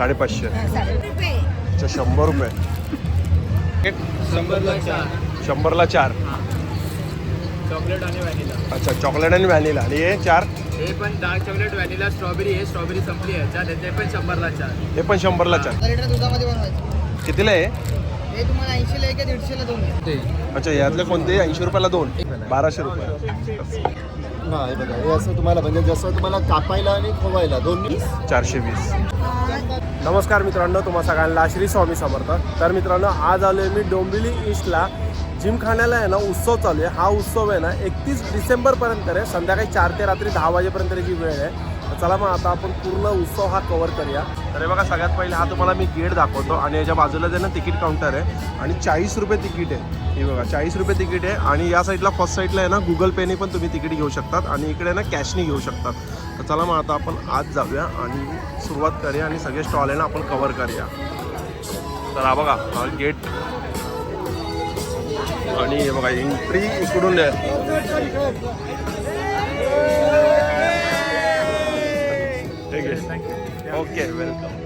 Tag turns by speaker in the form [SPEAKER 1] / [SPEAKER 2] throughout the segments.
[SPEAKER 1] साडेपाचशे.
[SPEAKER 2] हा,
[SPEAKER 1] अच्छा शंभर रुपये.
[SPEAKER 3] शंभरला चार.
[SPEAKER 1] शंभरला चार.
[SPEAKER 3] चॉकलेट आणि व्हॅनिला.
[SPEAKER 1] अच्छा चॉकलेट आणि व्हॅनिला. आणि हे चार?
[SPEAKER 3] हे पण डार्क चॉकलेट व्हॅनिला स्ट्रॉबेरी आहे स्ट्रॉबेरी संपली आहे. चार ते पण शंभरला चार.
[SPEAKER 1] हे पण शंभरला चार.
[SPEAKER 2] लिटर दुधामध्ये बनवायचं
[SPEAKER 1] कितीला आहे
[SPEAKER 2] हे? तुम्हाला ऐंशीला एक दीडशेला दोन आहे.
[SPEAKER 1] अच्छा यातले कोणते? ऐंशी रुपयाला दोन. बाराशे रुपये.
[SPEAKER 4] हा हे बघा हे असं तुम्हाला म्हणजे जसं तुम्हाला कापायला आणि खोवायला दोन्ही.
[SPEAKER 1] चारशे वीस. नमस्कार मित्रांनो तुम्हा सगळ्यांना श्री स्वामी समर्थ. तर मित्रांनो आज आलो आहे मी डोंबिवली ईस्टला. जिमखान्याला आहे ना उत्सव चालू आहे. हा उत्सव आहे ना एकतीस डिसेंबरपर्यंत आहे. संध्याकाळी चार ते रात्री दहा वाजेपर्यंतची वेळ आहे. चला मग आता आपण पूर्ण उत्सव हा कवर करूया. तर हे बघा सगळ्यात पहिले हा तुम्हाला मी गेट दाखवतो आणि याच्या बाजूला जे ना तिकीट काउंटर आहे आणि चाळीस रुपये तिकीट आहे. हे बघा चाळीस रुपये तिकीट आहे आणि या साईडला फर्स्ट साईडला आहे ना गुगल पेने पण तुम्ही तिकीट घेऊ शकतात आणि इकडे ना कॅशनी घेऊ शकतात. तर चला मग आता आपण आज जाऊया आणि सुरुवात करूया आणि सगळे स्टॉल आहे ना आपण कवर करूया. तर हा बघा गेट आणि हे बघा एंट्री इकडून आहे. ओके वेलकम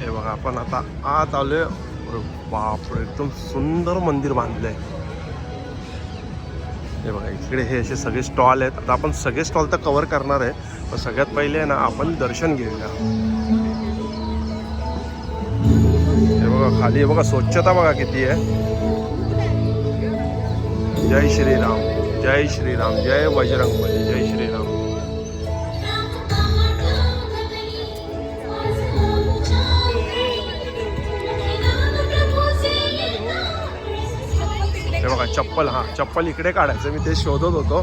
[SPEAKER 1] हे बघा आपण आता आत आलोय. अरे बापरे एकदम सुंदर मंदिर बांधलंय. हे बघा इकडे हे असे सगळे स्टॉल आहेत. आता आपण सगळे स्टॉल तर कव्हर करणार आहे पण सगळ्यात पहिले आहे ना आपण दर्शन घेऊया. हे बघा खाली हे बघा स्वच्छता बघा किती आहे. जय श्रीराम जय श्रीराम जय बजरंगबली हे बघा चप्पल हा चप्पल इकडे काढायचं. मी ते शोधत होतो.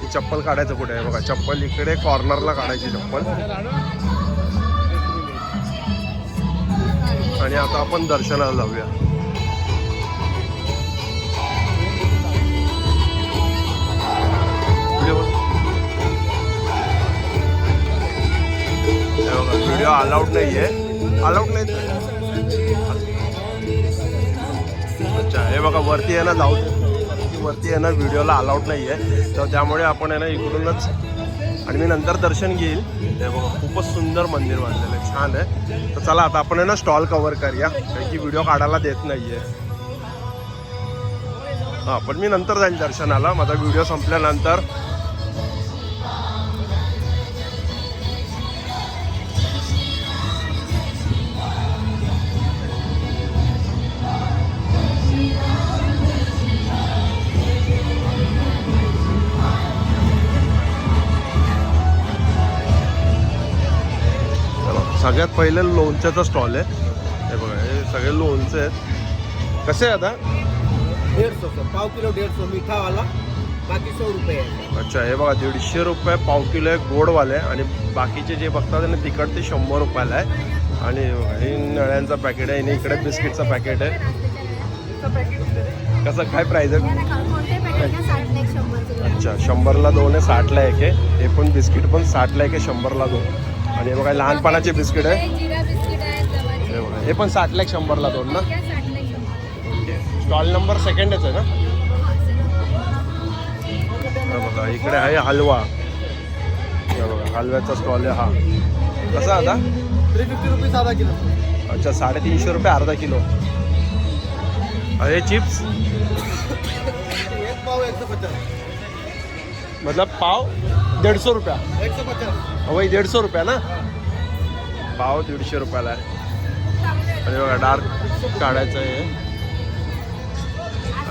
[SPEAKER 1] की चप्पल काढायचं कुठे? आहे बघा चप्पल इकडे कॉर्नरला काढायची चप्पल. आणि आता आपण दर्शनाला जाऊया. व्हिडिओ. अलाउड नाही आहे अलाउड नाही अच्छा हे बघा वरती आहे ना जाऊ वरती आहे ना व्हिडिओला अलाउड नाही आहे तर त्यामुळे आपण आहे ना इकडूनच आणि मी नंतर दर्शन घेईल. हे बघा खूपच सुंदर मंदिर बांधलेलं आहे. छान आहे. तर चला आता आपण आहे ना स्टॉल कवर करूया. कारण की व्हिडिओ काढायला देत नाही आहे हां पण मी नंतर जाईल दर्शनाला. माझा व्हिडिओ संपल्यानंतर. सगळ्यात पहिले लोणच्याचा स्टॉल आहे. हे बघा हे सगळे लोणचे आहेत. कसे आहे आता?
[SPEAKER 3] डेढ़ सौ पाव किलो डेढ़ सौ मीठा वाला बाकी सौ रुपये
[SPEAKER 1] अच्छा हे बघा दीडशे रुपये पाव किलो आहे गोडवाले आणि बाकीचे जे बघतात ना तिखट ते शंभर रुपयाला आहे. आणि हे हे नळ्यांचं पॅकेट आहे आणि इकडे बिस्किटचं पॅकेट आहे. कसं काय प्राईज आहे? अच्छा शंभरला दोन आहे साठला एक आहे. हे पण बिस्किट पण साठला एक आहे शंभरला दोन. आणि हे बघा लहानपणाचे बिस्किट आहे हे बघा हे पण साठला एक शंभरला दोन ना? स्टॉल नंबर सेकंडच आहे ना? बघा इकडे आहे हलवा. हे बघा हलव्याचा स्टॉल आहे हा. कसा आता?
[SPEAKER 4] थ्री फिफ्टी रुपीज आधा किलो.
[SPEAKER 1] अच्छा साडेतीनशे रुपये अर्धा किलो. अरे चिप्स?
[SPEAKER 4] एक पाव एक सौ पचास.
[SPEAKER 1] मतलब पाव? दीड सौ रुपया.
[SPEAKER 4] एक सौ पचास.
[SPEAKER 1] वही दीड सौ रुपया ना? पाव दीडशे रुपयाला आहे. आणि बघा डार्क काढायचं आहे.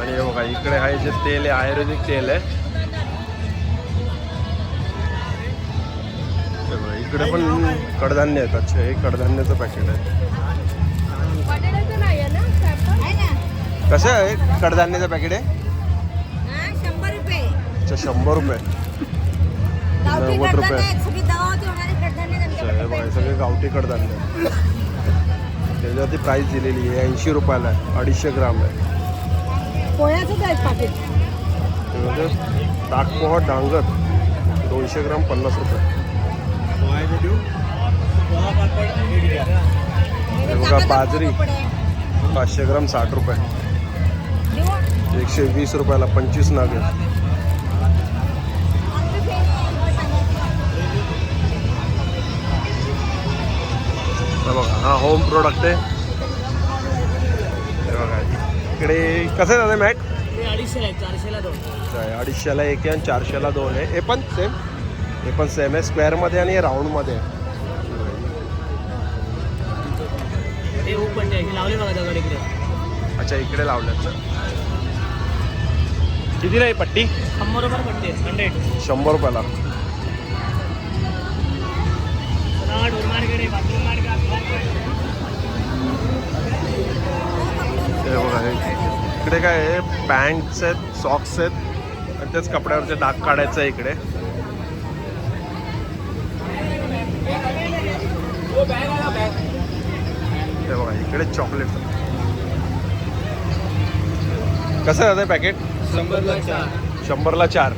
[SPEAKER 1] आणि हे बघा इकडे आहे जे तेल आहे आयुर्वेदिक तेल आहे. बघा, इकडे पण कडधान्य आहेत अच्छा हे कडधान्याचं पॅकेट आहे. कसं आहे? कडधान्याचं पॅकेट आहे?
[SPEAKER 2] शंभर रुपये.
[SPEAKER 1] अच्छा शंभर रुपये. नव्वद रुपये.
[SPEAKER 2] सगळी
[SPEAKER 1] गावठी कडधान्य. त्याच्यावरती प्राईस दिलेली आहे ऐंशी रुपयाला आहे अडीचशे ग्राम आहे.
[SPEAKER 2] पाकिट?
[SPEAKER 1] त्यामध्ये ताकपोहा डांगर दोनशे ग्राम पन्नास रुपये. हे? बघा बाजरी. पाचशे ग्राम साठ रुपये. एकशे वीस रुपयाला पंचवीस नागे हा होम प्रोडक्ट आहे. बघा इकडे कसं आहे दादा मॅट
[SPEAKER 3] अडीचशे चारशेला दोन.
[SPEAKER 1] अडीचशेला एक आहे आणि चारशेला दोन आहे. हे पण सेम हे पण सेम आहे स्क्वेअरमध्ये आणि राऊंडमध्ये आहे.
[SPEAKER 3] लावले बघा
[SPEAKER 1] अच्छा इकडे लावल्यात कितीला आहे पट्टी?
[SPEAKER 3] शंभर रुपये पडते हंड्रेड
[SPEAKER 1] शंभर रुपयाला. हे बघा हे. इकडे काय आहे? पॅन्ट्स आहेत सॉक्स आहेत. आणि तेच कपड्यावरचे डाग काढायचं आहे इकडे. हे बघा इकडे चॉकलेट कसं आहे पॅकेट
[SPEAKER 3] शंभरला चार.
[SPEAKER 1] शंभरला चार.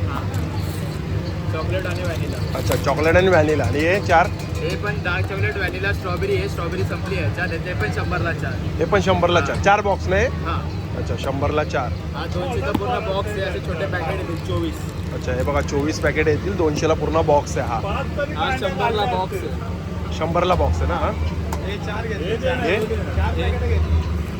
[SPEAKER 3] चॉकलेट आणि व्हॅनिला
[SPEAKER 1] अच्छा चॉकलेट आणि व्हॅनिला आणि हे चार?
[SPEAKER 3] हे पण डार्क चॉकलेट व्हॅनिला स्ट्रॉबेरी आहे स्ट्रॉबेरी संपली आहे. चार ते पण शंभरला चार.
[SPEAKER 1] हे पण शंभरला चार. चार बॉक्स नाही
[SPEAKER 3] हा.
[SPEAKER 1] अच्छा शंभरला चार.
[SPEAKER 3] हा दोनशेचा पूर्ण बॉक्स आहे. असे छोटे पॅकेट येतील चोवीस.
[SPEAKER 1] अच्छा हे बघा चोवीस पॅकेट येतील दोनशेला पूर्ण बॉक्स आहे हा.
[SPEAKER 3] हा शंभरला बॉक्स आहे.
[SPEAKER 1] शंभरला बॉक्स आहे ना हा? हे?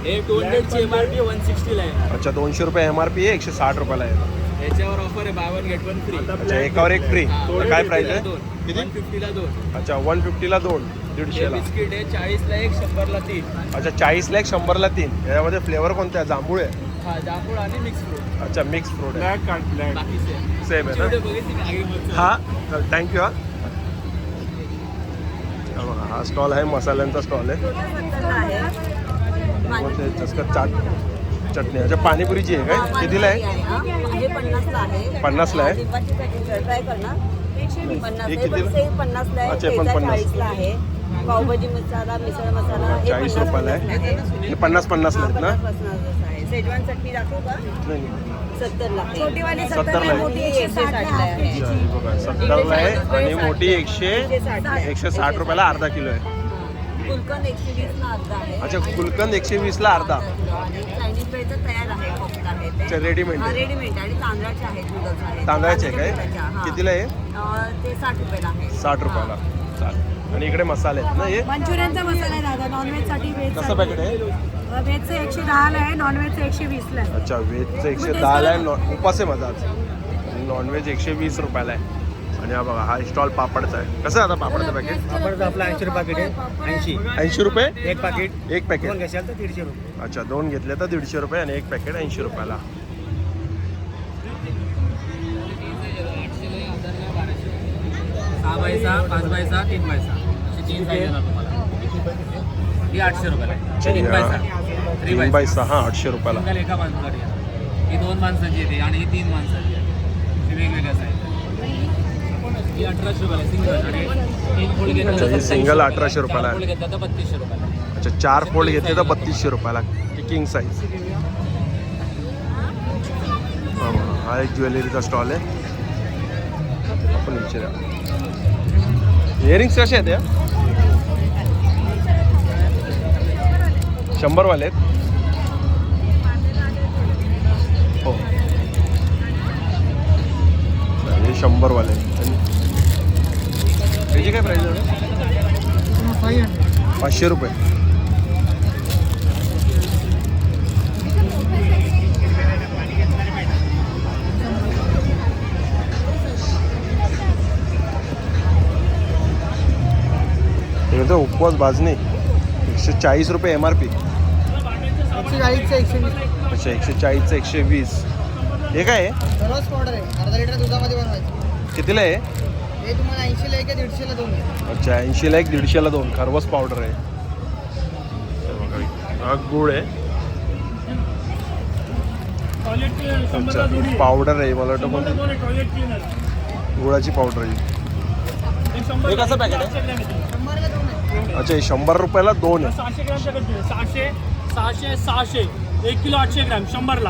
[SPEAKER 3] हे टू हंड्रेडची एम आर पी वन सिक्स्टीला आहे.
[SPEAKER 1] अच्छा दोनशे रुपये एम आर पी आहे एकशे साठ रुपयाला आहे.
[SPEAKER 3] याच्यावर ऑफर आहे buy one get one free
[SPEAKER 1] अच्छा एकावर एक फ्री तर काय प्राइस आहे?
[SPEAKER 3] वन फिफ्टीला दोन
[SPEAKER 1] अच्छा वन फिफ्टीला दोन दीडशेला
[SPEAKER 3] बिस्किट आहे चाळीसला एक शंभरला तीन
[SPEAKER 1] अच्छा चाळीसला एक शंभरला तीन याच्यामध्ये फ्लेवर कोणते आहे जांभूळ आहे
[SPEAKER 3] हा जांभूळ आणि मिक्स फ्रूट
[SPEAKER 1] अच्छा मिक्स फ्रूट आहे
[SPEAKER 3] बाकी सेम
[SPEAKER 1] सेम आहे ना
[SPEAKER 3] बघितली
[SPEAKER 1] हा थँक्यू हा हा बघा हा स्टॉल आहे मसाल्यांचा स्टॉल आहे मग ते चस्का चाट चटणी अच्छा पाणीपुरीची आहे काय कितीला आहे
[SPEAKER 2] पन्नासला आहे
[SPEAKER 1] पन्नासला आहे?
[SPEAKER 2] आहे
[SPEAKER 1] हे पन्नास.
[SPEAKER 2] चाळीसला आहे. पावभाजी मसाला मिसळ मसाला
[SPEAKER 1] चाळीस
[SPEAKER 2] पन्नास
[SPEAKER 1] रुपयाला आहे. हे पन्नास पन्नासला आहेत ना?
[SPEAKER 2] पन्नास आहे. शेजवान चटणी दाखवू का?
[SPEAKER 1] नाही नाही.
[SPEAKER 2] सत्तरला छोटीवाली
[SPEAKER 1] सत्तरला.
[SPEAKER 2] मोठी एकशे साठला आहे.
[SPEAKER 1] अच्छा, बघा सत्तरला आहे आणि मोठी एकशे
[SPEAKER 2] एकशे
[SPEAKER 1] साठ रुपयाला अर्धा किलो आहे.
[SPEAKER 2] गुलकंद एकशे वीसला अर्धा आहे.
[SPEAKER 1] अच्छा गुलकंद एकशे वीसला अर्धा.
[SPEAKER 2] चायनीज तयार आहे.
[SPEAKER 1] अच्छा रेडीमेड
[SPEAKER 2] हा
[SPEAKER 1] आहे.
[SPEAKER 2] रेडीमेड आणि तांदळाचे आहेत नूडल्स आहेत.
[SPEAKER 1] तांदळाचे आहे काय?
[SPEAKER 2] हा.
[SPEAKER 1] कितीला आहे?
[SPEAKER 2] अं, ते साठ रुपयाला आहे.
[SPEAKER 1] साठ रुपयाला. चालेल. आणि इकडे मसाले आहेत ना हे?
[SPEAKER 5] मंचुरियनचा मसाला आहे दादा. नॉनव्हेजसाठी व्हेज
[SPEAKER 1] कसं पॅकेट आहे?
[SPEAKER 5] व्हेजचं एकशे दहाला आहे नॉनव्हेजचं एकशे वीसला आहे.
[SPEAKER 1] अच्छा व्हेजचं एकशे दहाला आहे नॉन उपास आहे माझा आज. नॉनव्हेज एकशे वीस रुपयाला आहे. आणि हा बघा हा स्टॉल पापडचा आहे. कसं आहे आता पापडचं पॅकेट
[SPEAKER 3] आपण आपला ऐंशी रुपये पाकिट आहे. ऐंशी.
[SPEAKER 1] ऐंशी रुपये?
[SPEAKER 3] एक पाकिट
[SPEAKER 1] एक पॅकेट
[SPEAKER 3] घ्याल तर दीडशे रुपये.
[SPEAKER 1] अच्छा दोन घेतले तर दीडशे रुपये आणि एक पॅकेट ऐंशी रुपयाला.
[SPEAKER 6] सहा बाय सहा पाच बाय सहा तीन बाय सहा अशी तीन साईज येणार तुम्हाला. ही आठशे रुपयाला आहे. तीन बाय सहा थ्री
[SPEAKER 1] तीन
[SPEAKER 6] बाय
[SPEAKER 1] बाय सहा आठशे रुपयाला.
[SPEAKER 6] सिंगल एका बाजूसाठी आहे ही दोन माणसाची येते आणि ही तीन माणसाची आहे. ही वेगवेगळ्या साईज ही अठराशे रुपयाला आहे सिंगल आणि तीन फोल्ड घेतलं
[SPEAKER 1] अच्छा,
[SPEAKER 6] तर
[SPEAKER 1] ही single
[SPEAKER 6] 27
[SPEAKER 1] 1800 रुपयाला आहे.
[SPEAKER 6] चार फोल्ड घेतलं तर बत्तीसशे रुपयाला आहे.
[SPEAKER 1] अच्छा चार फोल्ड घेतले तर बत्तीसशे रुपयाला किंग साईज हा एक ज्वेलरीचा स्टॉल आहे. आपण विचारा. इयरिंग्स कसे आहेत या? शंभरवाले आहेत. हो. हे शंभरवाले आहेत. आणि याची काय प्राईस आहे? पाचशे रुपये. हे तर उपवास भाजणी. एकशे चाळीस रुपये एम आर पी
[SPEAKER 3] एकशे चाळीसचं एकशे वीस.
[SPEAKER 1] अच्छा एकशे चाळीसचं एकशे वीस. हे काय आहे?
[SPEAKER 3] सर्वच पावडर आहे. अर्धा लिटर दुधामध्ये बनवायचं.
[SPEAKER 1] कितीला आहे?
[SPEAKER 3] हे तुम्हाला ऐंशीला एक दीडशेला दोन आहे.
[SPEAKER 1] अच्छा ऐंशीला एक दीडशेला दोन. खरवस पावडर आहे. हे बघा, हा गुळ आहे. अच्छा पावडर आहे मला वाटतं गुळाची पावडर आहे. हे कसं पॅकेट आहे? अच्छा शंभर रुपयाला दोन आहे.
[SPEAKER 7] सहाशे ग्रामच्या कट्टी सहाशे सहाशे सहाशे. एक किलो आठशे ग्राम शंभरला.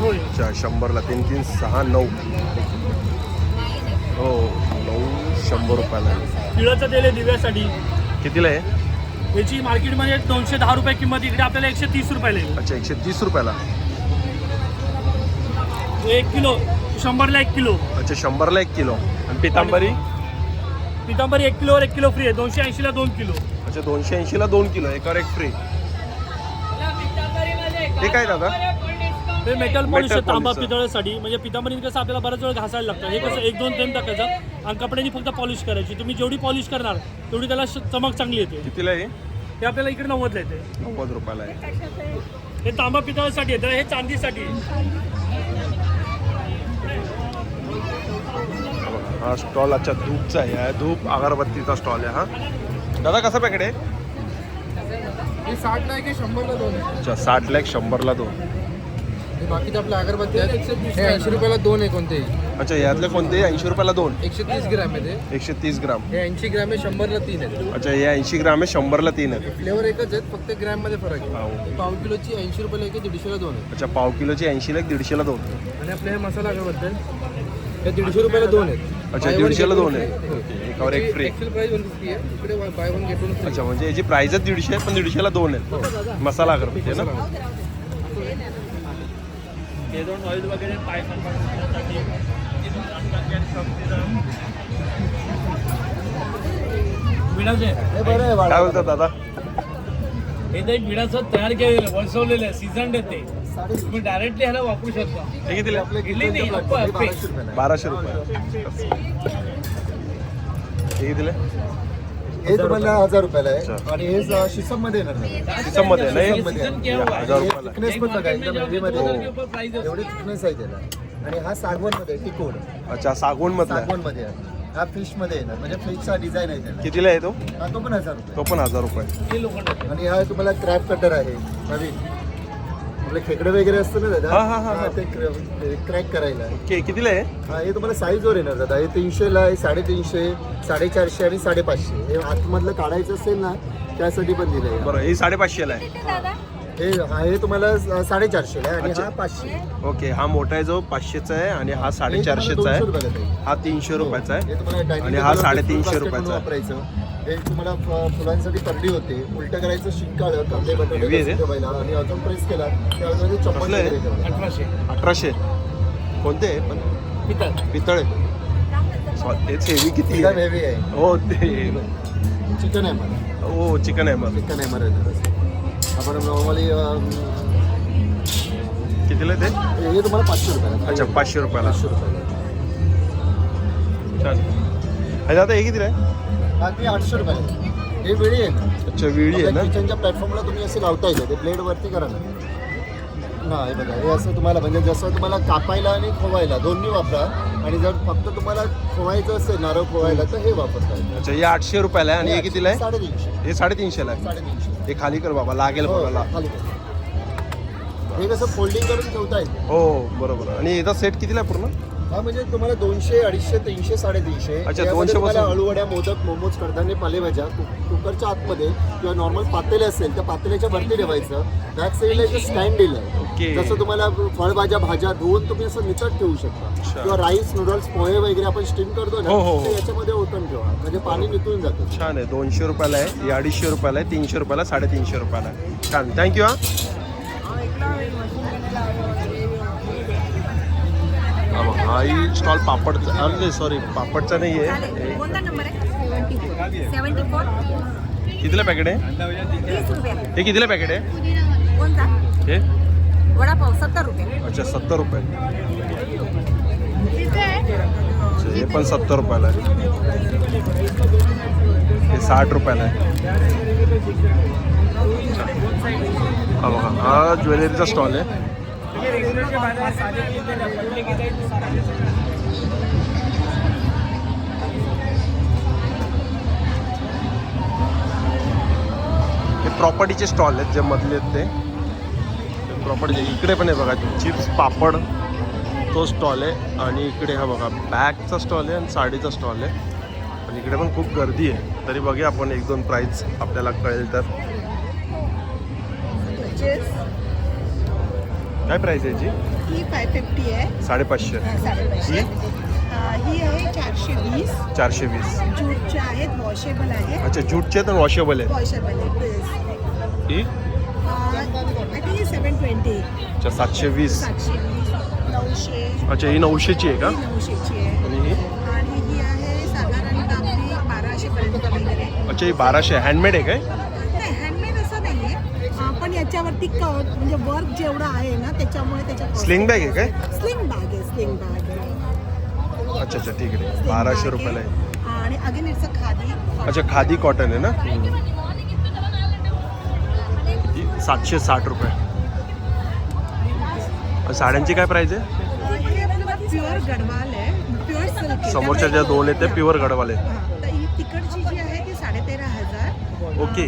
[SPEAKER 7] होय.
[SPEAKER 1] अच्छा शंभरला. तीन तीन सहा नऊ. हो नऊ शंभर रुपयाला. आहे.
[SPEAKER 7] तिळाचं तेल आहे दिव्यासाठी.
[SPEAKER 1] कितीला आहे?
[SPEAKER 7] याची मार्केटमध्ये दोनशे दहा रुपये किंमत इकडे आपल्याला एकशे तीस रुपयाला येईल
[SPEAKER 1] अच्छा एकशे तीस रुपयाला.
[SPEAKER 7] एक किलो. शंभरला एक किलो.
[SPEAKER 1] अच्छा शंभरला एक किलो. आणि पितांबरी?
[SPEAKER 7] पितांबरी एक किलोवर एक किलो फ्री आहे. दोनशे ऐंशीला दोन किलो.
[SPEAKER 1] अच्छा दोनशे ऐंशीला दोन किलो एकावर एक फ्री हे काय दादा?
[SPEAKER 7] हे मेटल पॉलिश
[SPEAKER 1] Metal
[SPEAKER 7] तांबा
[SPEAKER 1] polish.
[SPEAKER 7] पितळेसाठी म्हणजे पितांबरीने कसं आपल्याला बऱ्याच वेळ घासायला लागतं. हे कसं एक दोन थेंब टाकायचं आणि कपड्यानी फक्त पॉलिश करायची. तुम्ही जेवढी पॉलिश करणार तेवढी त्याला श- चमक चांगली येते.
[SPEAKER 1] कितीला आहे?
[SPEAKER 7] ते आपल्याला इकडे नव्वदला येते.
[SPEAKER 1] नव्वद रुपयाला आहे.
[SPEAKER 7] हे तांबा पितळेसाठी येतं हे चांदीसाठी आहे.
[SPEAKER 1] हा स्टॉल अच्छा धूपचा आहे हा धूप अगरबत्तीचा स्टॉल आहे हा. दादा कसा पॅकेट आहे
[SPEAKER 3] हे साठला आहे की शंभरला दोन. आहे
[SPEAKER 1] अच्छा साठ लाख शंभरला दोन.
[SPEAKER 3] हे बाकीचे आपल्या अगरबत्ती आहेत. ऐंशी रुपयाला दोन आहे कोणतेही
[SPEAKER 1] अच्छा यातले कोणते? ऐंशी रुपयाला दोन.
[SPEAKER 3] एकशे तीस ग्रॅम आहे ते.
[SPEAKER 1] एकशे तीस ग्राम.
[SPEAKER 3] हे ऐंशी ग्रॅम आहे शंभरला तीन आहे.
[SPEAKER 1] अच्छा हे ऐंशी ग्राम आहे शंभरला तीन आहे.
[SPEAKER 3] फ्लेवर एकच आहेत फक्त ग्रॅममध्ये फरक आहे. पाव किलोची ऐंशी रुपयाला एक दीडशेला दोन आहे.
[SPEAKER 1] अच्छा पाव किलोची ऐंशी लाख दीडशेला दोन.
[SPEAKER 3] आणि आपले हे मसाला अगरबत्ती हे दीडशे रुपयाला दोन आहेत.
[SPEAKER 1] अच्छा दीडशेला दोन आहे. एकावर एक free
[SPEAKER 3] actual price one fifty आहे. इकडे buy one get one free
[SPEAKER 1] अच्छा म्हणजे याची प्राइसच दीडशे आहे पण दीडशेला दोन मसाला अगरबत्ती आहे ना?
[SPEAKER 7] हे ऑइल वगैरे विडाचे
[SPEAKER 4] हे बरं आहे
[SPEAKER 1] काय बोलतात दादा?
[SPEAKER 7] हे तर विडाचं तयार केलेलं वर्षवलेलं आहे सीझन ते. तुम्ही डायरेक्टली ह्याला वापरू शकता.
[SPEAKER 1] हे
[SPEAKER 7] नाही.
[SPEAKER 4] बाराशे
[SPEAKER 1] रुपये हे
[SPEAKER 4] हे तुम्हाला हजार रुपयाला आहे. आणि हे स- शिसममध्ये येणार नाही.
[SPEAKER 1] सिस्टममध्ये आहे. ना? हे?
[SPEAKER 4] शिसममध्ये आहे.
[SPEAKER 7] क्या हुआ?
[SPEAKER 1] हजार रुपयाला.
[SPEAKER 4] थिकनेस पण बघा एकदम हेवीमध्ये
[SPEAKER 7] है
[SPEAKER 4] एवढी थिकनेस आहे त्याला. आणि हा सागवनमध्ये आहे, टिकोड
[SPEAKER 1] अच्छा सागवण मधला आहे.
[SPEAKER 4] सागवनमध्ये आहे. हा फिशमध्ये येणार. म्हणजे फिशचा डिझाईन आहे त्याला.
[SPEAKER 1] कितीला आहे तो?
[SPEAKER 4] हा तो पण हजार रुपये.
[SPEAKER 1] तो पण हजार रुपये.
[SPEAKER 7] हे
[SPEAKER 4] आणि हा तुम्हाला क्रॅप कटर आहे नवीन. आपले खेकडे वगैरे असतं ना दादा
[SPEAKER 1] हा, हा, हा, हा.
[SPEAKER 4] ते क्रॅक करायला.
[SPEAKER 1] ओके कितीला आहे?
[SPEAKER 4] हा हे तुम्हाला साईजवर येणार दादा. हे तीनशेला आहे साडेतीनशे साडेचारशे आणि साडेपाचशे. हे आतमधलं काढायचं असेल ना त्यासाठी पण दिलं आहे
[SPEAKER 1] बरं ही साडेपाचशेला आहे.
[SPEAKER 4] हे हा हे तुम्हाला स- साडेचारशेला आहे आणि
[SPEAKER 1] अच्छा.
[SPEAKER 4] हा पाचशे.
[SPEAKER 1] ओके हा मोठा आहे जो पाचशेचा आहे आणि हा साडेचारशेचा आहे.
[SPEAKER 4] 200 रुपयाला आहे.
[SPEAKER 1] हा तीनशे रुपयाचा आहे आणि हा साडेतीनशे रुपयाचा आहे.
[SPEAKER 4] वापरायचं. हे तुम्हाला फ- फुलांसाठी करडी होते. उलटं करायचं शिंकाळ कांदे बटाटे? ठेवायला आणि अजून प्रेस केला. त्यामध्ये चप्पल.
[SPEAKER 7] अठराशे.
[SPEAKER 1] अठराशे. कोणते आहे? पण
[SPEAKER 7] पितळ.
[SPEAKER 1] पितळे तेच हेवी किती
[SPEAKER 4] हेवी आहे?
[SPEAKER 1] हो ते
[SPEAKER 4] चिकन आहे. मला
[SPEAKER 1] हो चिकन आहे मग
[SPEAKER 4] चिकन आहे मला आपण नॉर्मली
[SPEAKER 1] कितीला ते?
[SPEAKER 4] हे तुम्हाला पाचशे रुपयाला.
[SPEAKER 1] अच्छा पाचशे रुपयाला.
[SPEAKER 4] पाचशे रुपयाला.
[SPEAKER 1] अरे आता हे कितीला आहे?
[SPEAKER 4] ती आठशे रुपयाला हे वेळी आहे
[SPEAKER 1] अच्छा विळी आहे ना?
[SPEAKER 4] किचनच्या प्लॅटफॉर्मला तुम्ही असे लावता येतं. ते ब्लेड वरती करा ना. हा हे बघा. हे असं तुम्हाला म्हणजे जसं तुम्हाला कापायला आणि खोवायला दोन्ही वापरा. आणि जर फक्त तुम्हाला खोवायचं असेल नारळ खोवायला तर हे वापरता येतं.
[SPEAKER 1] अच्छा हे आठशे रुपयाला आहे आणि हे कितीला आहे?
[SPEAKER 4] साडेतीनशे.
[SPEAKER 1] हे साडेतीनशेला आहे.
[SPEAKER 4] साडेतीनशे.
[SPEAKER 1] हे खाली कर बाबा लागेल
[SPEAKER 4] हो,
[SPEAKER 1] बघायला
[SPEAKER 4] खाली करा. हे कसं फोल्डिंग करून ठेवता येते.
[SPEAKER 1] हो बरोबर. आणि याचा सेट कितीला आहे पूर्ण?
[SPEAKER 4] हा म्हणजे तुम्हाला दोनशे अडीचशे तीनशे साडेतीनशे.
[SPEAKER 1] अच्छा,
[SPEAKER 4] यामध्ये
[SPEAKER 1] 200
[SPEAKER 4] तुम्हाला
[SPEAKER 1] पासून.
[SPEAKER 4] अळूवड्या मोदक मोमोज कडधान्य पालेभाज्या कु- कुकरच्या आतमध्ये किंवा नॉर्मल पातेले असेल तर पातेल्याच्या वरती ठेवायचं. बॅक साईडला एक स्टँड दिलं
[SPEAKER 1] ओके.
[SPEAKER 4] जसं तुम्हाला फळभाज्या भाज्या धुवून तुम्ही असं निचट ठेवू शकता.
[SPEAKER 1] अच्छा.
[SPEAKER 4] किंवा राईस नूडल्स पोहे वगैरे आपण स्टीम करतो ना
[SPEAKER 1] हो, हो, हो.
[SPEAKER 4] ते याच्यामध्ये ओतून ठेवा. म्हणजे पाणी निथळून जातं.
[SPEAKER 1] छान आहे. दोनशे रुपयाला आहे हे अडीचशे रुपयाला आहे तीनशे रुपयाला साडेतीनशे रुपयाला आहे. छान. थँक्यू हा हा बघ, हाही स्टॉल पापडचा अरे सॉरी पापडचा नाही आहे. कितीला पॅकेट आहे? हे कितीला पॅकेट आहे? हे?
[SPEAKER 5] वडापाव सत्तर रुपये.
[SPEAKER 1] अच्छा सत्तर रुपये. अच्छा, हे पण सत्तर रुपयाला आहे. हे साठ रुपयाला आहे. हा बघा हा ज्वेलरीचा स्टॉल आहे. हे प्रॉपर्टीचे स्टॉल आहेत जे मधले आहेत ते. प्रॉपर्टीचे इकडे पण आहे बघा चिप्स पापड तो स्टॉल आहे. आणि इकडे हा बघा बॅगचा स्टॉल आहे आणि साडीचा स्टॉल आहे. आणि इकडे पण खूप गर्दी आहे. तरी बघूया आपण एक दोन प्राईज आपल्याला कळेल तर. काय आहे याची?
[SPEAKER 8] ही फाय फिफ्टी आहे.
[SPEAKER 1] साडेपाचशे.
[SPEAKER 8] साडेपाचशे.
[SPEAKER 1] ही?
[SPEAKER 8] ही आहे चारशे वीस.
[SPEAKER 1] चारशे वीस.
[SPEAKER 8] जूटच्या आहेत वॉशेबल आहे.
[SPEAKER 1] अच्छा जूटचे आहेत. वॉशेबल आहे
[SPEAKER 8] वॉशेबल आहे
[SPEAKER 1] ही
[SPEAKER 8] आय थिंक सेवन ट्वेंटी
[SPEAKER 1] अच्छा सातशे वीस.
[SPEAKER 8] सातशे वीस नऊशे.
[SPEAKER 1] अच्छा ही नऊशेची आहे का?
[SPEAKER 8] ही नऊशेची आहे.
[SPEAKER 1] आणि ही?
[SPEAKER 8] आणि ही आहे साधारण आपली बारा
[SPEAKER 1] अच्छा ही बाराशे. हँडमेड आहे काय?
[SPEAKER 8] आहे पण याच्यावरती क म्हणजे वर्क जेवढं आहे ना त्याच्यामुळे त्याच्या
[SPEAKER 1] स्लिंग बॅग आहे काय?
[SPEAKER 8] स्लिंग बॅग आहे स्लिंग बॅग आहे.
[SPEAKER 1] अच्छा अच्छा ठीक आहे. बाराशे रुपयाला आहे.
[SPEAKER 8] आणि अगेन इट्स अ खादी
[SPEAKER 1] अच्छा खादी कॉटन आहे ना? ही सातशे साठ रुपये. साड्यांची काय प्राइस आहे?
[SPEAKER 8] हे प्युअर गडवाल आहे. प्युअर सिल्क
[SPEAKER 1] समोरच्या ज्या दोन आहेत त्या प्युअर गडवाले
[SPEAKER 8] ही तिकडची जी आहे ती साडेतेरा हजार.
[SPEAKER 1] ओके.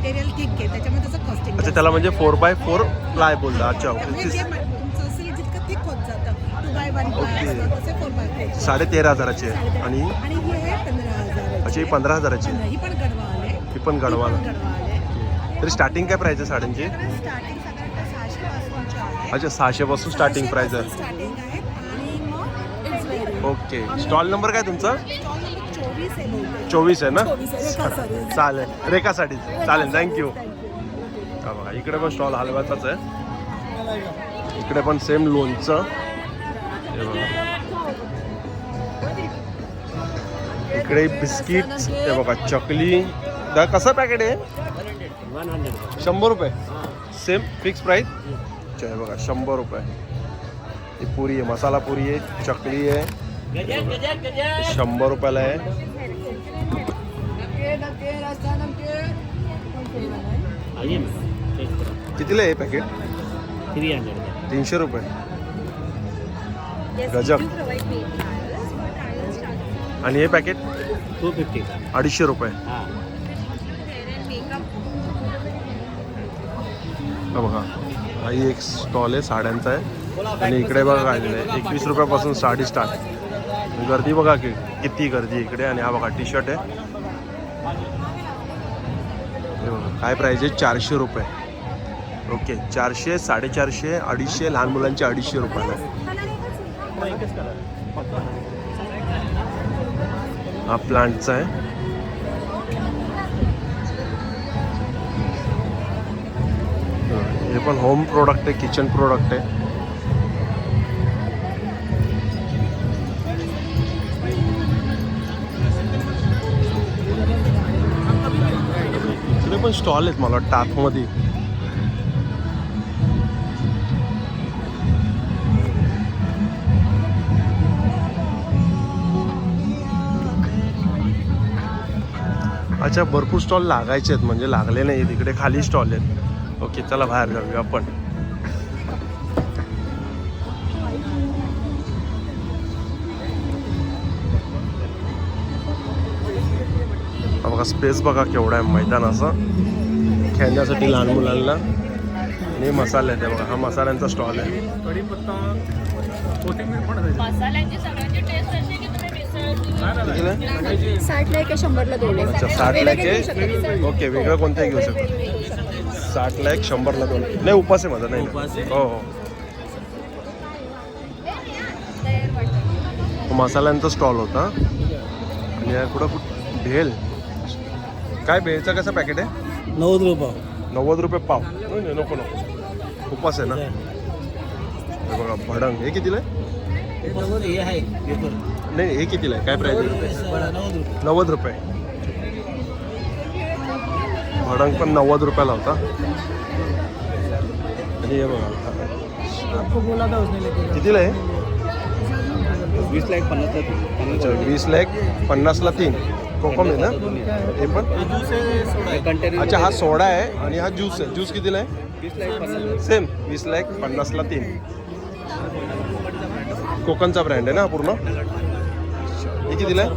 [SPEAKER 8] मटेरियल थिक आहे त्याच्यामुळे त्याचं कॉस्टिंग
[SPEAKER 1] अच्छा त्याला म्हणजे फोर बाय फोर प्लाय बोलतात. अच्छा
[SPEAKER 8] जे
[SPEAKER 1] ओके
[SPEAKER 8] म- तुमचं सिल्क जितकं थिक होत जातं two by one ply
[SPEAKER 1] okay.
[SPEAKER 8] असतं तसे फोर बाय फोर
[SPEAKER 1] साडे तेरा हजाराची आहे. आणि
[SPEAKER 8] आणि ही आहे पंधरा हजार
[SPEAKER 1] अच्छा ही पंधरा हजाराची आहे.
[SPEAKER 8] ही पण गडवाल आहे
[SPEAKER 1] ही पण गडवाल
[SPEAKER 8] पण गडवाल आहे
[SPEAKER 1] तरी स्टार्टिंग काय प्राइस आहे साड्यांची?
[SPEAKER 8] स्टार्टिंग साधारणतः सहाशे पासूनची आहे.
[SPEAKER 1] अच्छा सहाशे पासून स्टार्टिंग प्राइस आहे.
[SPEAKER 8] स्टार्टिंग आहे. आणि मग it's very
[SPEAKER 1] okay stall number काय तुमचा?
[SPEAKER 8] स्टॉल चोवीस आहे
[SPEAKER 1] ना. चालेल. रेखा साठी चालेल थँक्यू हा बघा इकडे पण स्टॉल हलव्याचाच आहे. इकडे पण सेम लोणचं. हे बघा. इकडे बिस्किट हे बघा चकली. दा कसं पॅकेट आहे? शंभर रुपये. सेम फिक्स प्राईस हे बघा शंभर रुपये. ही पुरी आहे मसाला पुरी आहे चकली आहे. शंभर रुपयाला आहे. कितीला आहे पॅकेट
[SPEAKER 6] थ्री हंड्रेड
[SPEAKER 1] तीनशे रुपये. गजब. आणि हे पॅकेट
[SPEAKER 6] टू फिफ्टी
[SPEAKER 1] अडीचशे रुपये.
[SPEAKER 6] हां
[SPEAKER 1] बघा. हा ही एक स्टॉल आहे साड्यांचा आहे. आणि इकडे बघा काय आहे एकवीस रुपयापासून साडी स्टार्ट गर्दी बघा की किती गर्दी इकडे आणि हा बघा टी शर्ट आहे काय प्राईज आहे? चारशे रुपये. ओके चारशे साडेचारशे अडीचशे लहान मुलांचे अडीचशे रुपयाला. आहे. हा प्लांटचा आहे. हे पण होम प्रोडक्ट आहे किचन प्रोडक्ट आहे. पण स्टॉल आहेत मला वाटतं आतमध्ये. अच्छा भरपूर स्टॉल लागायचे आहेत म्हणजे लागले नाही तिकडे खाली स्टॉल आहेत. ओके चला बाहेर जाऊया आपण. बघा स्पेस बघा केवढा आहे मैदान असं खेळण्यासाठी लहान मुलांना आणि मसाले आहेत हे बघा हा मसाल्यांचा स्टॉल आहे.
[SPEAKER 9] मसाल्यांची सगळ्यांची टेस्ट अशी की तुम्ही मिसळ
[SPEAKER 1] कितीला आहे?
[SPEAKER 5] साठला एक शंभरला दोन
[SPEAKER 1] अच्छा साठला एक आहे? ओके वेगळं कोणतंही घेऊ शकतो. साठला एक शंभरला दोन. नाही उपास आहे माझा नाही. हो हो. मसाल्यांचा स्टॉल होता. आणि या कुठं कुठं भेल. काय भेलचं कसं पॅकेट आहे?
[SPEAKER 3] नव्वद रुपये
[SPEAKER 1] नव्वद रुपये पाव. नाही नाही नको नको. उपास आहे ना? हे. बघा भडंग. हे कितीला आहे?
[SPEAKER 3] हे आहे पेपर
[SPEAKER 1] नाही हे कितीला आहे? काय प्राईस आहे?
[SPEAKER 3] नव्वद रुपये
[SPEAKER 1] नव्वद रुपये. भडंग पण नव्वद रुपयाला होता. आणि हे बघा. कितीला आहे?
[SPEAKER 3] वीस लाख पन्नास
[SPEAKER 1] अच्छा वीस लाख पन्नासला तीन. कोकम आहे ना? हे पण? अच्छा हा सोडा आहे आणि हा ज्यूस आहे. ज्यूस कितीला आहे? सेम वीस लाख पन्नासला तीन. कोकणचा ब्रँड आहे ना हा पूर्ण? हे कितीला आहे?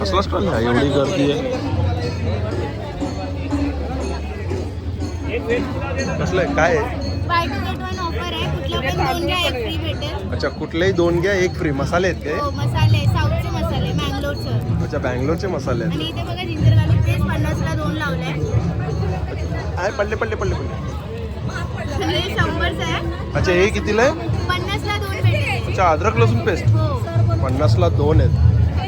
[SPEAKER 1] कसला स्टॉल आहे एवढी गर्दी आहे. कसलं आहे? काय आहे?
[SPEAKER 9] Buy two get one offer आहे. कुठला पण दोन घ्या एक फ्री भेटेल.
[SPEAKER 1] अच्छा कुठलेही दोन घ्या एक फ्री मसाले आहेत
[SPEAKER 9] हो
[SPEAKER 1] ते
[SPEAKER 9] मसाले साऊथचे मसाले मँगलोरचं
[SPEAKER 1] अच्छा बँगलोरचे मसाले आहेत.
[SPEAKER 9] आणि इथे बघा जिंजर गार्लिक पेस्ट पन्नासला दोन
[SPEAKER 1] आहे पडले पडले पडले पडले.
[SPEAKER 9] आणि हे शंभरचं आहे.
[SPEAKER 1] अच्छा हे कितीला आहे?
[SPEAKER 9] पन्नासला दोन भेटेल.
[SPEAKER 1] अच्छा अद्रक लसूण पेस्ट
[SPEAKER 9] हो.
[SPEAKER 1] पन्नासला दोन आहेत.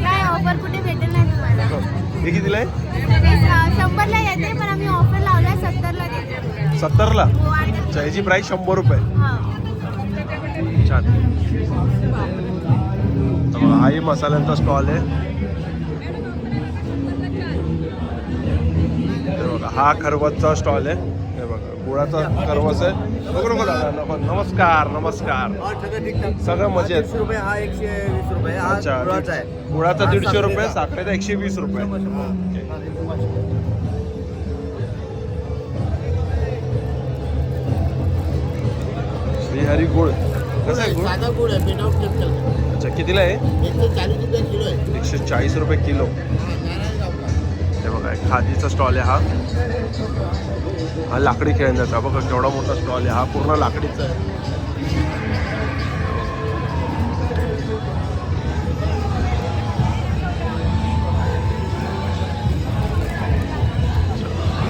[SPEAKER 9] काय ऑफर कुठे भेटेल नाही तुम्हाला?
[SPEAKER 1] हे कितीला आहे?
[SPEAKER 9] शंभरला येते पण आम्ही ऑफर लावलाय सत्तरला.
[SPEAKER 1] सत्तरला? अच्छा ह्याची प्राईस शंभर रुपये. छान. हाही मसाल्यांचा स्टॉल आहे. हे बघा हा खरवसचा स्टॉल आहे. हे बघा गुळाचा खरवस आहे. नको नको दादा नको. नमस्कार नमस्कार.
[SPEAKER 3] सगळं
[SPEAKER 1] मजेत.
[SPEAKER 3] रुपये हा एकशे वीस रुपये.
[SPEAKER 1] अच्छा
[SPEAKER 3] गुळाचा
[SPEAKER 1] दीडशे रुपये.
[SPEAKER 3] साखरेचा
[SPEAKER 1] एकशे वीस रुपये. श्रीहरी गुळ कसं आहे गुळ
[SPEAKER 4] साधा गुड आहे विदाउट केमिकल
[SPEAKER 1] अच्छा कितीला आहे?
[SPEAKER 4] एकशे चाळीस रुपये किलो आहे.
[SPEAKER 1] एकशे चाळीस रुपये किलो. हे बघा एक खादीचा स्टॉल आहे हा. हा लाकडी खेळण्याचा. बघा केवढा मोठा स्टॉल आहे हा. पूर्ण लाकडीचा आहे.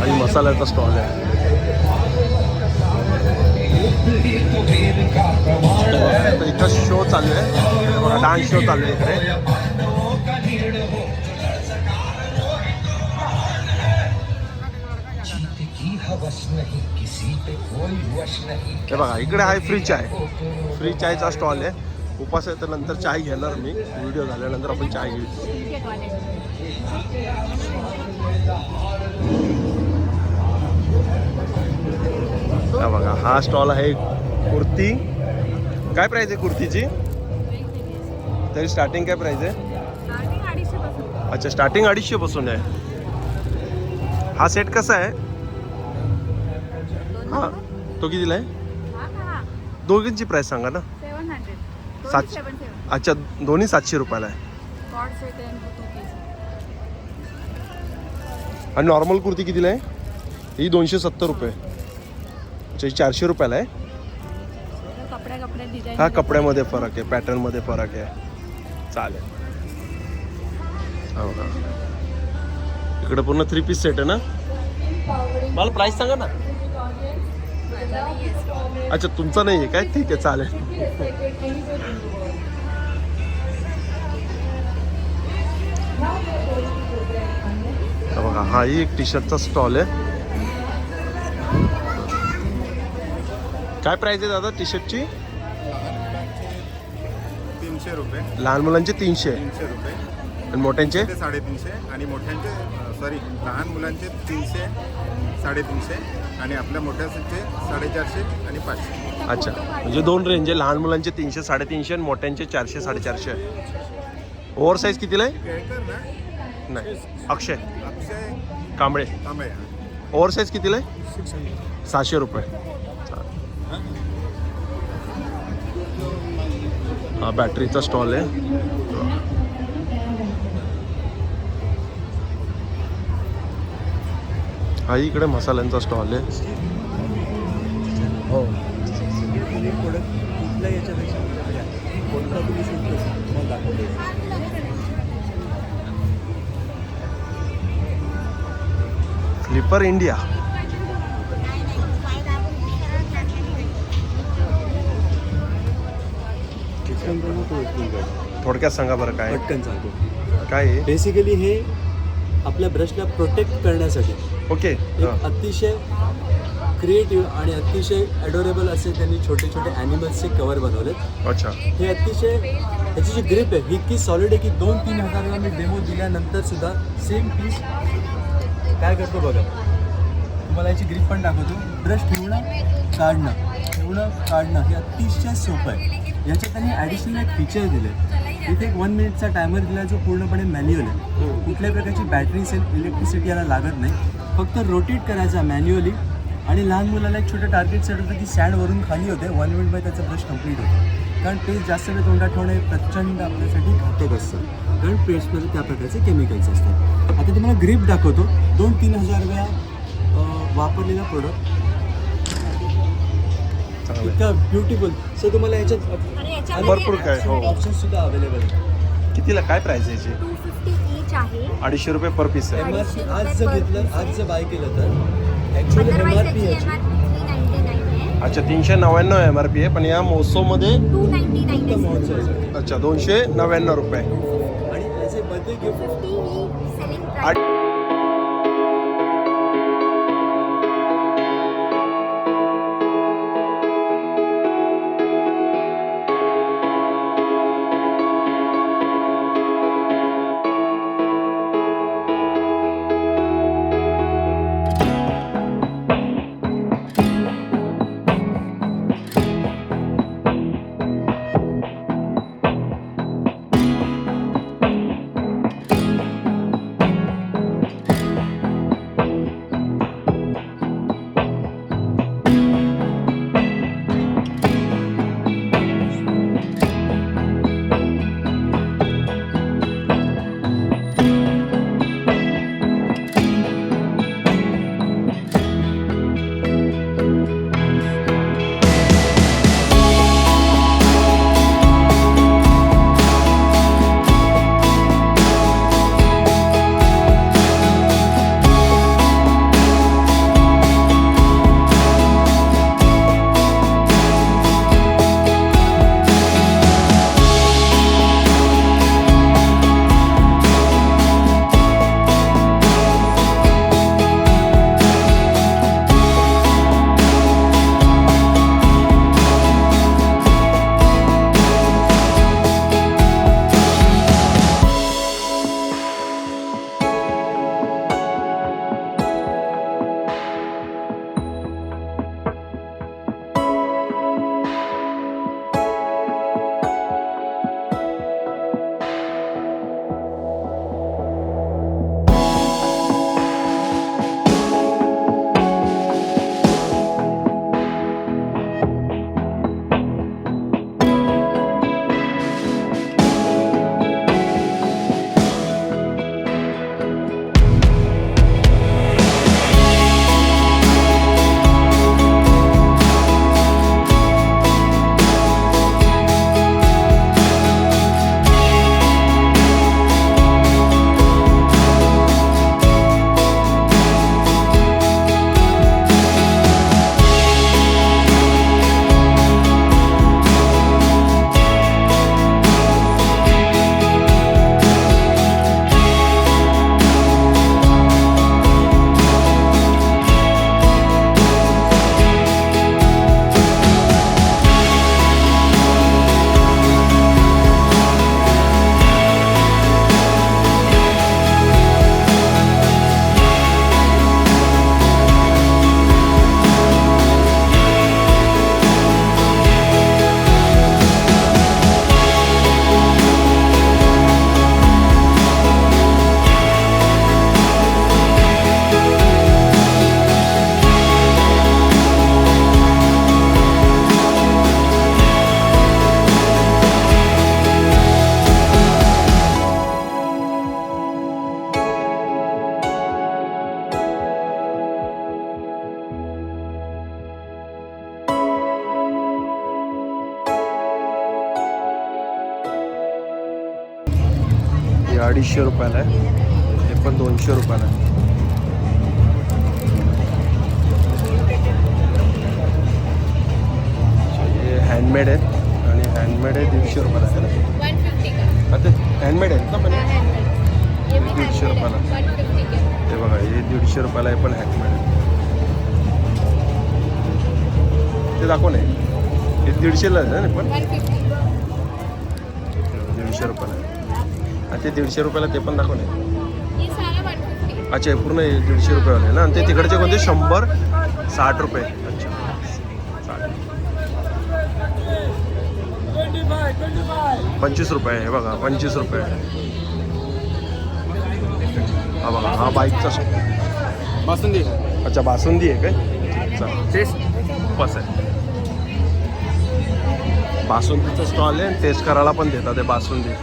[SPEAKER 1] आणि मसाल्याचा स्टॉल आहे. इथं शो चालू आहे. बघा डान्स शो चालू आहे इकडे. हे बघा इकडे आहे फ्री चाय फ्री चायचा स्टॉल आहे. उपास आहे तर नंतर चाय घेणार मी. व्हिडिओ झाल्यानंतर आपण चाय घेऊ. हा स्टॉल आहे कुर्ती. काय प्राइस आहे कुर्तीची? तरी स्टार्टिंग काय प्राइस आहे? अच्छा स्टार्टिंग अडीचशे पासून आहे. हा सेट कसा आहे? हा तो कितीला आहे? दोघींची प्राइस सांगा ना. सात अच्छा दोन्ही सातशे रुपयाला आहे. आणि नॉर्मल कुर्ती कितीला आहे? ही दोनशे सत्तर रुपये. ही चारशे रुपयाला आहे.
[SPEAKER 5] कपड्या कपड्या डिझाईन
[SPEAKER 1] हा कपड्यामध्ये फरक आहे पॅटर्नमध्ये फरक आहे. चालेल. हो का? इकडे पूर्ण थ्री पीस सेट आहे ना? मला प्राईस सांगा ना. अच्छा तुमचा नाही आहे काय? ठीक आहे चालेल. हा बघा हाही एक टी शर्टचा स्टॉल आहे. काय प्राइस आहे दादा टी शर्टची
[SPEAKER 10] तीनशे रुपये.
[SPEAKER 1] लहान मुलांचे तीनशे.
[SPEAKER 10] तीनशे रुपये.
[SPEAKER 1] आणि मोठ्यांचे?
[SPEAKER 10] ते साडेतीनशे. आणि मोठ्यांचे सॉरी लहान मुलांचे तीनशे साडेतीनशे. आणि आपल्या मोठ्यांचे साडेचारशे आणि पाचशे.
[SPEAKER 1] अच्छा. म्हणजे दोन रेंज आहे. लहान मुलांचे तीनशे साडेतीनशे आणि मोठ्यांचे चारशे साडेचारशे. ओव्हर साईज कितीला आहे? नाही. अक्षय.
[SPEAKER 10] अक्षय
[SPEAKER 1] कांबळे.
[SPEAKER 10] कांबळे
[SPEAKER 1] ओव्हर साईज कितीला आहे? सहाशे रुपये. हा बॅटरीचा स्टॉल आहे. हा इकडे मसाल्यांचा स्टॉल आहे.
[SPEAKER 3] हो. कुठल्या
[SPEAKER 1] फ्लिपर इंडिया. थोडक्यात सांगा बरं काय.
[SPEAKER 11] पटकन सांगतो.
[SPEAKER 1] काय आहे
[SPEAKER 11] बेसिकली हे आपल्या ब्रशला प्रोटेक्ट करण्यासाठी
[SPEAKER 1] ओके.
[SPEAKER 11] एक अतिशय क्रिएटिव्ह आणि अतिशय ॲडोरेबल असे त्यांनी छोटे छोटे ॲनिमल्सचे कवर बनवलेत.
[SPEAKER 1] अच्छा.
[SPEAKER 11] हे अतिशय त्याची जी ग्रिप आहे ही इतकी सॉलिड आहे की दोन तीन हजाराला मी डेमो दिल्यानंतर सुद्धा सेम पीस काय करतो बघा. तुम्हाला याची ग्रिप पण दाखवतो. ब्रश ठेवणं काढणं. ठेवणं काढणं हे अतिशय सोपं आहे. याच्यात त्यांनी ॲडिशनल एक फीचर दिले इथे एक वन मिनिटचा टायमर दिला जो पूर्णपणे मॅन्युअल आहे. कुठल्याही प्रकारची बॅटरी सेल इलेक्ट्रिसिटी याला लागत नाही. फक्त रोटेट करायचा मॅन्युअली आणि लहान मुलाला एक छोटं टार्गेट सेट होतं की सॅड वरून खाली होते. वन मिनिटमध्ये त्याचा ब्रश कंप्लीट होतो. कारण पेस्ट जास्त वेळ तोंडात ठेवणं हे प्रचंड आपल्यासाठी घातक असतं. कारण पेस्टमध्ये त्या प्रकारचे केमिकल्स असतात. आता तुम्हाला ग्रीप दाखवतो. दोन तीन हजार वेळा वापरलेला प्रोडक्ट. इतका ब्युटिफुल सो तुम्हाला
[SPEAKER 9] आणि
[SPEAKER 11] याच्यात
[SPEAKER 9] याच्यामध्ये
[SPEAKER 1] भरपूर काय हो.
[SPEAKER 11] ऑप्शन सुद्धा अवेलेबल आहे.
[SPEAKER 1] कितीला काय प्राइस आहे याची?
[SPEAKER 9] आहे.
[SPEAKER 1] अडीचशे रुपये पर पीस आहे.
[SPEAKER 11] एम आर पी आज जर घेतलं आज जर बाय केलं तर? Actually M
[SPEAKER 9] otherwise
[SPEAKER 11] R P
[SPEAKER 9] त्याची एम
[SPEAKER 11] याची.
[SPEAKER 9] R P three ninety nine आहे.
[SPEAKER 1] अच्छा तीनशे नव्याण्णव एम आर पी आहे. पण या मोसोमध्ये
[SPEAKER 9] टू नाईन्टी नाईन
[SPEAKER 11] फक्त
[SPEAKER 9] आहे.
[SPEAKER 11] महोत्सवासाठी
[SPEAKER 1] अच्छा दोनशे नव्याण्णव रुपये.
[SPEAKER 11] आणि as a birthday gift
[SPEAKER 9] fifty he selling
[SPEAKER 1] हे रुपयाला आहे. हे पण दोनशे रुपयाला आहे. हे हँडमेड आहेत आणि हँडमेड आहे दीडशे रुपयाला आहे.
[SPEAKER 9] वन फिफ्टी
[SPEAKER 1] आता हँडमेड आहेत ना पण दीडशे रुपयाला. ते बघा हे दीडशे रुपयाला आहे पण हँडमेड आहे ते दाखव नाही हे दीडशेला आहे ना पण? दीडशे रुपयाला आहे. ते दीडशे रुपयाला ते पण दाखव नाही
[SPEAKER 9] ये सारा 150
[SPEAKER 1] अच्छा हे पूर्ण दीडशे रुपयेवाले ना? आणि ते तिकडचे कोणते? शंभर साठ रुपये. अच्छा. पंचवीस रुपये हे बघा पंचवीस रुपये हा बघा हा बाईकचा स्टॉल
[SPEAKER 3] बासुंदी.
[SPEAKER 1] अच्छा बासुंदी आहे काय? चला.
[SPEAKER 3] टेस्ट
[SPEAKER 1] बस आहे. बासुंदीचा स्टॉल आहे टेस्ट करायला पण देतात ते बासुंदी.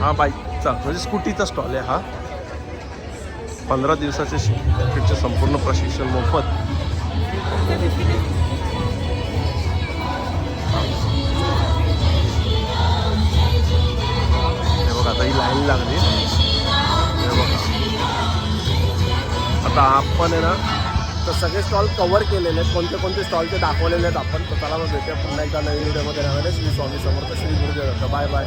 [SPEAKER 1] हा बाईकचा म्हणजे स्कूटीचा स्टॉल आहे हा. पंधरा दिवसाचे शिक्षणाचे संपूर्ण प्रशिक्षण मोफत. हे बघा आता ही लाईन लागली. हे बघा. आता आपण आहे ना तर सगळे स्टॉल कवर केलेले आहेत. कोणते कोणते स्टॉल ते दाखवलेले आहेत आपण. तर त्याला मग भेटूया पुन्हा एकदा नवीन व्हिडिओमध्ये नव्याने श्री स्वामी समर्थ श्री गुरुदेव. Bye bye